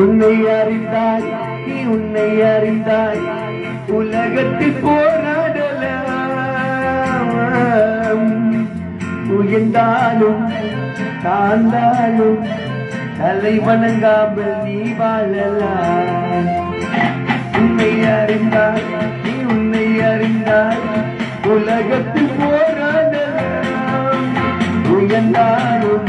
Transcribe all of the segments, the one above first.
உன்னை அறிந்தாய் நீ உன்னை அறிந்தாய். உலகத்தில் போராடலாம். உயர்ந்தாலும் தாழ்ந்தாலும் தலை வணங்காமல் நீ வாழலாம். உன்னை அறிந்தாய் நீ உன்னை அறிந்தாய். உலகத்தில் போராடலாம். உயர்ந்தாலும்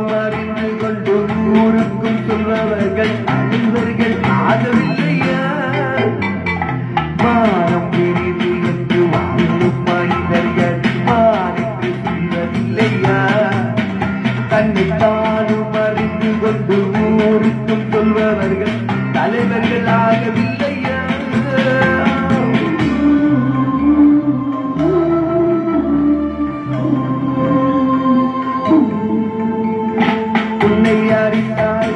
சொல்பவர்கள் அனைவர்கள் ஆகவில்லையா வானம் பெரிது என்று வாழும் மனிதர்கள் நான் சொல்லவில்லையா தன்னை தானும் அறிந்து கொண்டு ஊருக்கும் சொல்பவர்கள் தலைவர்கள் ஆகவில்லையா உன்னை அறிந்தாய்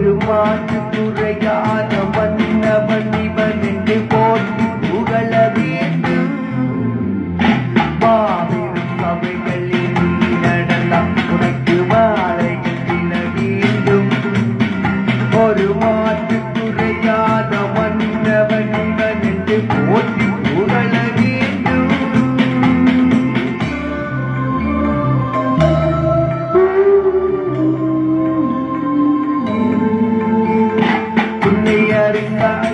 ഒരു മാറ്റു കുറയാന വന്നവൻ ഇവനെന്റെ പോറ്റി പുകളതീട്ടു മാവിനും സഭകളിൽ നടന്ന ഉണക്ക് വാളയത്തിന് വീണ്ടും. ഒരു മാറ്റു കുറയാന വന്നവൻ ഇവനെന്റെ പോറ്റി wedding band.